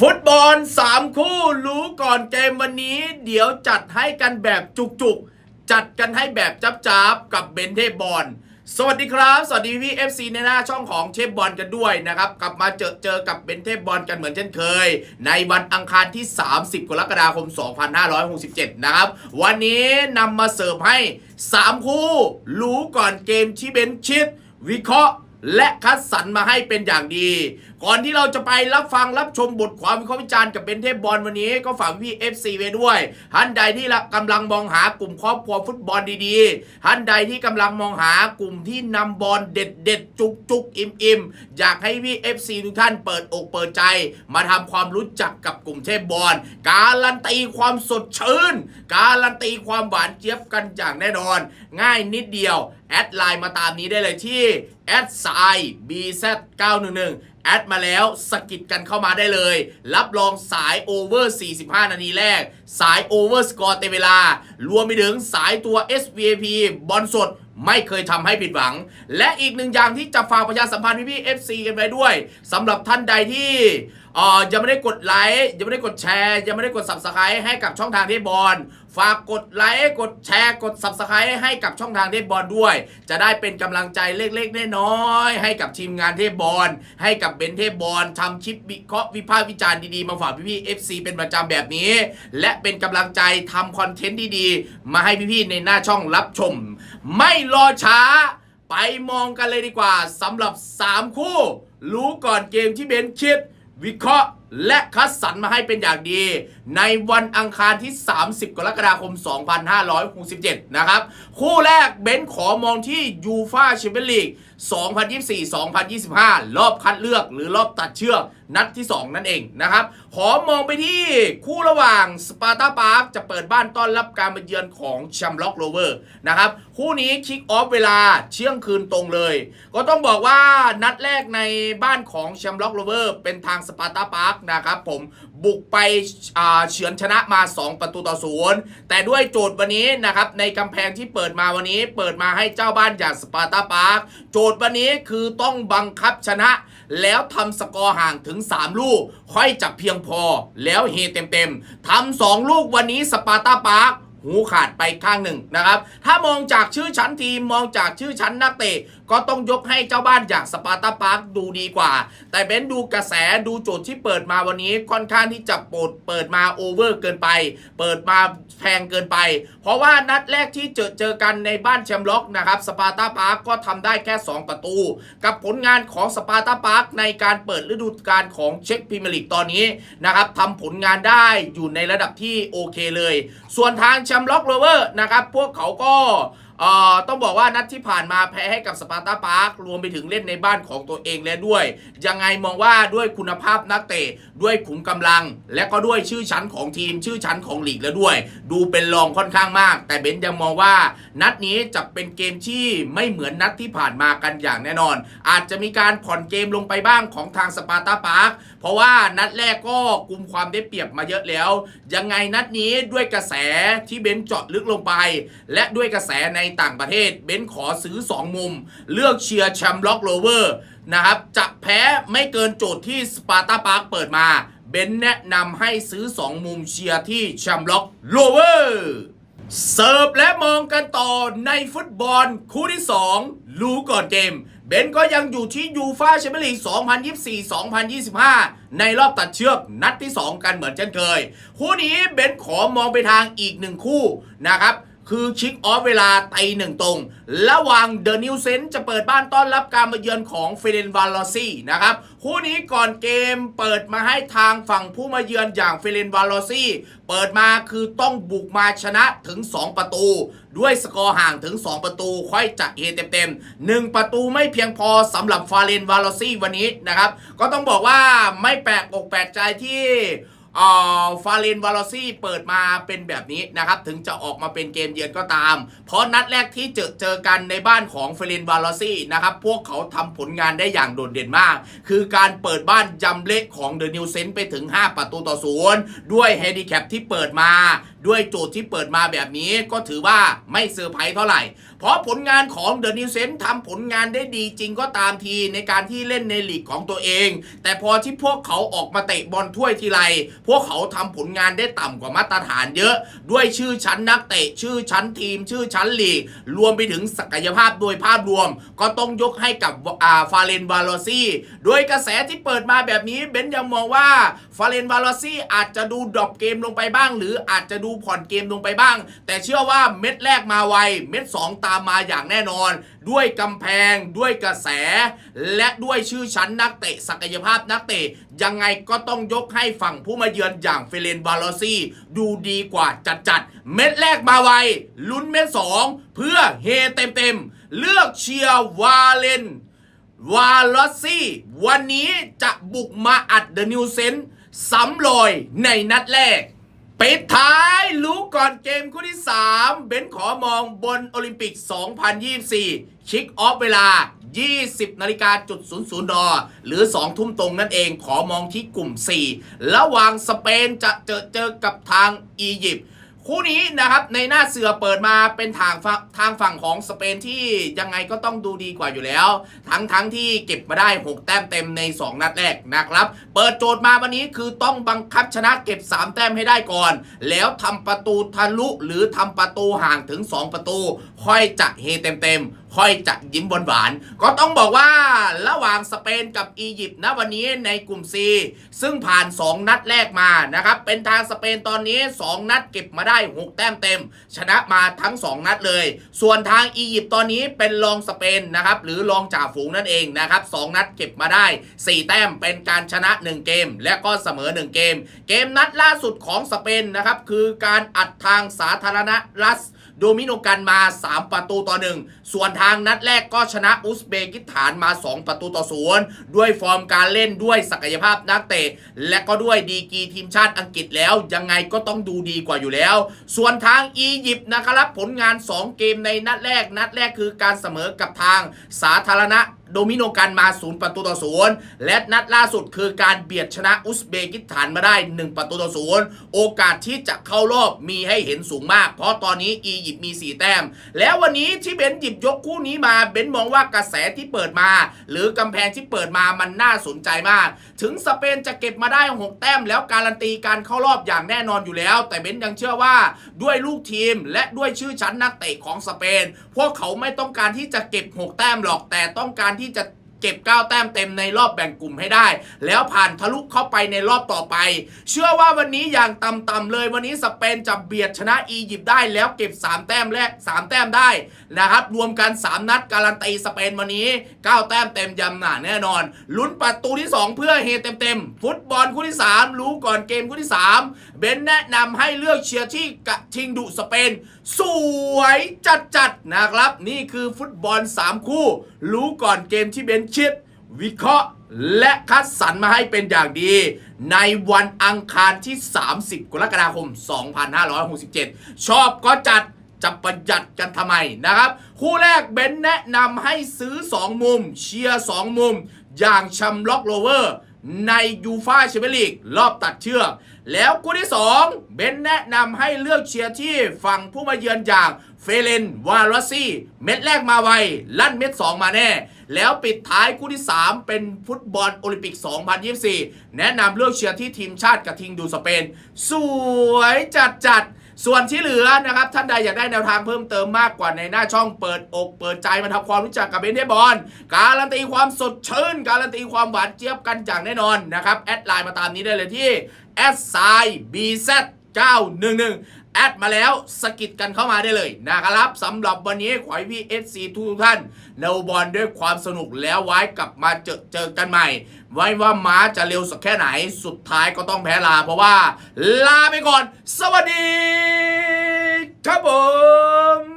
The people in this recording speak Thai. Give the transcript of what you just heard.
ฟุตบอล 3 คู่รู้ก่อนเกมวันนี้ เดี๋ยวจัดให้กันแบบจุกๆ จัดกันให้แบบจับๆกับเบนเทบอล สวัสดีครับ สวัสดีพี่ FC ในหน้าช่องของเชฟบอลกันด้วยนะครับ กลับมาเจอเจอกับเบนเทบอลกันเหมือนเช่นเคย ในวันอังคารที่ 30 กรกฎาคม 2567 นะครับ วันนี้นำมาเสิร์ฟให้ 3 คู่ รู้ก่อนเกมที่เบนชิดวิเคราะห์และคัดสรรมาให้เป็นอย่างดี ก่อนที่เราจะไปรับฟังรับชมบทความวิเคราะห์วิจารณ์กับเบนเทพบอลวันนี้ก็ฝากพี่ FC ไว้ด้วยท่านใดที่กำลังมองหากลุ่มครอบครัวฟุตบอลดีๆท่านใดที่กำลังมองหากลุ่มที่นำบอลเด็ดเด็ดๆจุกจุกอิ่มอิ่มๆอยากให้พี่ FC ทุกท่านเปิดอกเปิดใจ มาทำความรู้จักกับกลุ่มเทพบอลการันตีความสดชื่น การันตีความหวานเจี๊ยบกันอย่างแน่นอน ง่ายนิดเดียวแอดไลน์มาตามนี้ได้เลยที่แอดไซ BZ911 แอดมาแล้วสกิดกันเข้ามาได้เลย รับรองสายโอเวอร์ 45 นาทีแรก สายโอเวอร์สกอร์เต็มเวลา รวมไปถึงสายตัว SVP บอลสดไม่เคยทำให้ผิดหวัง และอีกหนึ่งอย่างที่จะฝากประชาสัมพันธ์พี่ๆ FC กันไปด้วยสำหรับท่านใดที่อ่อยังไม่ได้กดไลค์ยังไม่ได้กดแชร์ ยังไม่ได้กด Subscribe ให้กับช่องทางเทบอล ฝากกดไลค์กดแชร์กด Subscribe ให้กับช่องทางเทพบอลด้วย จะได้เป็นกำลังใจเล็กๆน้อยๆให้กับทีมงานเทพบอลให้กับเบนเทพบอลทำคลิปวิเคราะห์วิพากษ์วิจารณ์ดีๆมาฝากพี่ๆ FC เป็นประจำแบบนี้ และเป็นกำลังใจทำคอนเทนต์ดีๆ มาให้พี่ๆในหน้าช่องรับชม ไม่รอช้า ไปมองกันเลยดีกว่าสำหรับ 3 คู่ รู้ก่อนเกมที่เบนคิด วิเคราะห์ และคัดสรรมาให้เป็นอย่างดี ในวันอังคารที่ 30 กรกฎาคม 2567 นะครับ คู่แรกเบนขอมองที่ยูฟาแชมเปี้ยนลีก 2024-2025 รอบคัดเลือกหรือรอบตัดเชือกนัดที่ 2 นั่นเองนะครับ ขอมองไปที่คู่ระหว่างสปาร์ตาปาร์คจะเปิดบ้านต้อนรับการมาเยือนของแชมล็อกโรเวอร์นะครับ คู่นี้คิกออฟเวลาเที่ยงคืนตรงเลย ก็ต้องบอกว่านัดแรกในบ้านของแชมล็อกโรเวอร์เป็นทางสปาร์ตาปาร์คนะครับผมบุกไปเฉือนชนะมา 2 ประตูต่อศูนย์แต่ด้วยโจทย์วันนี้นะครับในกำแพงที่เปิดมาวันนี้ เปิดมาให้เจ้าบ้านอย่างสปาร์ตาปาร์คโจทย์วันนี้คือต้องบังคับชนะ แล้วทำสกอร์ห่างถึง 3 ลูก ค่อยจับเพียงพอ แล้วเฮเต็มๆทำสองลูกวันนี้สปาร์ตาปาร์ค หูขาดไปข้างหนึ่งนะครับ ถ้ามองจากชื่อชั้นทีมมองจากชื่อชั้นนักเตะ ก็ต้องยกให้เจ้าบ้านอย่างสปาร์ตาปาร์คดูดีกว่า แต่เบนดูกระแสดูโจทย์ที่เปิดมาวันนี้ค่อนข้างที่จะปดเปิดมาโอเวอร์เกินไป เปิดมาแพงเกินไป เพราะว่านัดแรกที่เจอเจอกันในบ้านแชมป์ล็อกนะครับสปาร์ตาปาร์คก็ทำได้แค่ 2 ประตู กับผลงานของสปาร์ตาปาร์คในการเปิดฤดูกาลของเช็คพรีเมียร์ลีกตอนนี้นะครับทำผลงานได้อยู่ในระดับที่โอเคเลย ส่วนทางแชมล็อกโรเวอร์นะครับพวกเขาก็เอ่อต้องบอกว่านัดที่ผ่านมาแพ้ให้กับสปาร์ตาปาร์ครวมไปถึงเล่นในบ้านของตัวเองแล้วด้วย ยังไงมองว่าด้วยคุณภาพนักเตะด้วยขุมกำลัง และก็ด้วยชื่อชั้นของทีม ชื่อชั้นของลีกแล้วด้วย ดูเป็นรองค่อนข้างมาก แต่เบนซ์ยังมองว่า นัดนี้จะเป็นเกมที่ไม่เหมือนนัดที่ผ่านมากันอย่างแน่นอน อาจจะมีการผ่อนเกมลงไปบ้างของทางสปาร์ตาปาร์คเพราะว่านัดแรกก็กุมความได้เปรียบมาเยอะแล้ว ยังไงนัดนี้ด้วยกระแสที่เบนซ์เจาะลึกลงไป และด้วยกระแสในต่างประเทศ เบนขอซื้อ 2 มุม เลือกเชียร์แชมป์ล็อกโรเวอร์นะครับ จะแพ้ไม่เกินโจทย์ที่สปาร์ตาปาร์คเปิดมา เบนแนะนำให้ซื้อ 2 มุมเชียร์ที่แชมป์ล็อกโรเวอร์เสิร์ฟและมองกันต่อในฟุตบอลคู่ที่ 2 รู้ก่อนเกม เบนก็ยังอยู่ที่ยูฟาแชมเปี้ยนลีก 2024-2025 ในรอบตัดเชือกนัดที่ 2 กันเหมือนเช่นเคย คู่นี้เบนขอมองไปทางอีกหนึ่งคู่นะครับ คือชิกออฟเวลาไตหนึ่งตรง ระหว่างเดอะนิวเซนจะเปิดบ้านต้อนรับการมาเยือนของเฟเรนวาลอซี่นะครับ คู่นี้ก่อนเกมเปิดมาให้ทางฝั่งผู้มาเยือนอย่างเฟเรนวาลอซี่เปิดมาคือต้องบุกมาชนะถึง 2 ประตู ด้วยสกอร์ห่างถึง 2 ประตู ค่อยจะเฮเต็มๆ1ประตูไม่เพียงพอสำหรับฟาเรนวาลอซี่วันนี้นะครับ ก็ต้องบอกว่าไม่แปลกอกแปลกใจที่ ฟาเรนวาลซี่เปิดมาเป็นแบบนี้นะครับ ถึงจะออกมาเป็นเกมเยือนก็ตาม เพราะนัดแรกที่เจอเจอกันในบ้านของฟาเรนวาลซี่นะครับ พวกเขาทำผลงานได้อย่างโดดเด่นมาก คือการเปิดบ้านยำเละของเดอะนิวเซนไปถึง 5 ประตูต่อศูนย์ด้วยเฮดิแคปที่เปิดมา ด้วยโจทย์ที่เปิดมาแบบนี้ก็ถือว่าไม่เซอร์ไพรส์เท่าไหร่ เพราะผลงานของเดอะนิวเซนทำผลงานได้ดีจริงก็ตามทีในการที่เล่นในลีกของตัวเอง แต่พอที่พวกเขาออกมาเตะบอลถ้วยทีไรพวกเขาทำผลงานได้ต่ำกว่ามาตรฐานเยอะ ด้วยชื่อชั้นนักเตะ ชื่อชั้นทีม ชื่อชั้นลีก รวมไปถึงศักยภาพโดยภาพรวม ก็ต้องยกให้กับฟาเรนวาโลซี่โดยกระแสที่เปิดมาแบบนี้เบนยังมองว่าฟาเรนวาโลซี่อาจจะดูดรอปเกมลงไปบ้าง หรืออาจจะดูผ่อนเกมลงไปบ้าง แต่เชื่อว่าเม็ดแรกมาไว เม็ดสองตามมาอย่างแน่นอน ด้วยกำแพงด้วยกระแส และด้วยชื่อชั้นนักเตะศักยภาพนักเตะ ยังไงก็ต้องยกให้ฝั่งผู้มาเยือนอย่างเฟเรนวาโลซี่ ดูดีกว่าจัดๆเม็ดแรกมาไว ลุ้นเม็ดสองเพื่อเฮเต็มๆเลือกเชียร์วาเลนวาลอสซี่วันนี้จะบุกมาอัดเดอะนิวเซนซ้ำรอยในนัดแรก ปิดท้ายรู้ก่อนเกมคู่ที่ 3 เบนขอมองบนโอลิมปิก 2024 ชิกออฟเวลา 20นาฬิกาจุด00นหรือ 2 ทุ่มตรงนั่นเองขอมองที่กลุ่ม 4 ระหว่างสเปนจะเจอเจอกับทางอียิปต์ คู่นี้นะครับในหน้าเสือเปิดมาเป็นทางทางฝั่งของสเปนที่ยังไงก็ต้องดูดีกว่าอยู่แล้ว ทั้งทั้งที่เก็บมาได้ 6 แต้มเต็มใน 2 นัดแรกนะครับ เปิดโจทย์มาวันนี้คือต้องบังคับชนะเก็บ 3 แต้มให้ได้ก่อน แล้วทำประตูทะลุหรือทำประตูห่างถึง 2 ประตู ค่อยจะเฮเต็มเต็ม ค่อยจะยิ้มหวานๆก็ต้องบอกว่าระหว่างสเปนกับอียิปต์นะวันนี้ในกลุ่ม C ซึ่งผ่าน 2 นัดแรกมานะครับเป็นทางสเปนตอนนี้ 2 นัดเก็บมาได้ 6 แต้มเต็ม ชนะมาทั้ง 2 นัดเลย ส่วนทางอียิปต์ตอนนี้เป็นรองสเปนนะครับหรือรองจ่าฝูงนั่นเองนะครับ2นัดเก็บมาได้ 4 แต้มเป็นการชนะ 1 เกม และก็เสมอ 1 เกม เกมนัดล่าสุดของสเปนนะครับคือการอัดทางสาธารณรัฐ โดมิโนกันมา 3 ประตูต่อ 1 ส่วนทางนัดแรกก็ชนะอุซเบกิสถานมา 2 ประตูต่อศูนย์ด้วยฟอร์มการเล่นด้วยศักยภาพนักเตะ และก็ด้วยดีกีทีมชาติอังกฤษแล้ว ยังไงก็ต้องดูดีกว่าอยู่แล้ว ส่วนทางอียิปต์นะครับผลงาน 2 เกมในนัดแรกนัดแรกคือการเสมอกับทางสาธารณะ โดมิโนกันมา 0 ประตูต่อศูนย์และนัดล่าสุดคือการเบียดชนะอุซเบกิสถานมาได้ 1 ประตูต่อศูนย์โอกาสที่จะเข้ารอบมีให้เห็นสูงมาก เพราะตอนนี้อียิปต์มี 4 แต้ม แล้ววันนี้ที่เบนหยิบยกคู่นี้มาเบนมองว่ากระแสที่เปิดมา หรือกำแพงที่เปิดมามันน่าสนใจมาก ถึงสเปนจะเก็บมาได้ 6 แต้ม แล้วการันตีการเข้ารอบอย่างแน่นอนอยู่แล้ว แต่เบนยังเชื่อว่าด้วยลูกทีมและด้วยชื่อชั้นนักเตะของสเปน พวกเขาไม่ต้องการที่จะเก็บ 6 แต้มหรอกแต่ต้องการที่จะ เก็บ 9 แต้มเต็มในรอบแบ่งกลุ่มให้ได้ แล้วผ่านทะลุเข้าไปในรอบต่อไป เชื่อว่าวันนี้อย่างต่ำๆเลยวันนี้สเปนจะเบียดชนะอียิปต์ได้แล้วเก็บ 3 แต้มแรก 3 แต้มได้นะครับ รวมกัน 3 นัดการันตีสเปนวันนี้ 9 แต้มเต็มยำหนาแน่นอน ลุ้นประตูที่ 2 เพื่อเฮเต็มๆฟุตบอลคู่ที่ 3 รู้ก่อนเกมคู่ที่ 3 เบนแนะนำให้เลือกเชียร์ที่กะทิงดุสเปน สวยจัดๆนะครับ นี่คือฟุตบอล 3 คู่ รู้ก่อนเกมที่เบนคิดวิเคราะห์ และคัดสรรมาให้เป็นอย่างดี ในวันอังคารที่ 30 กรกฎาคม 2567 ชอบก็จัดจะประหยัดกันทำไมนะครับ คู่แรกเบนแนะนำให้ซื้อ 2 มุม เชียร์ 2 มุม อย่างชัมล็อกโรเวอร์ในยูฟาแชมเปี้ยนลีกรอบตัดเชือก แล้วคู่ที่ 2 เบนแนะนำให้เลือกเชียร์ที่ฝั่งผู้มาเยือนอย่าง เฟเรนวาลอซี่ เม็ดแรกมาไว ลั่นเม็ด 2 มาแน่ แล้วปิดท้ายคู่ที่ 3 เป็นฟุตบอลโอลิมปิก 2024 แนะนำเลือกเชียร์ที่ทีมชาติกับทิงดูสเปน สวยจัดจัดส่วนที่เหลือนะครับ ท่านใดอยากได้แนวทางเพิ่มเติมมากกว่าในหน้าช่องเปิดอก เปิดใจมาทำความรู้จักกับเบนเดบอลการันตีความสดชื่น การันตีความหวานเจี๊ยบกันอย่างแน่นอนนะครับ แอดไลน์มาตามนี้ได้เลยที่แอดไซบีเซ911 แอดมาแล้วสกิดกันเข้ามาได้เลยนะครับสำหรับวันนี้ขอให้พี่เอซีทุกท่านเนวบอลด้วยความสนุกแล้วไว้กลับมาเจอเจอกันใหม่ ไว้ว่าม้าจะเร็วสักแค่ไหนสุดท้ายก็ต้องแพ้ลาเพราะว่า ลาไปก่อน สวัสดีครับผม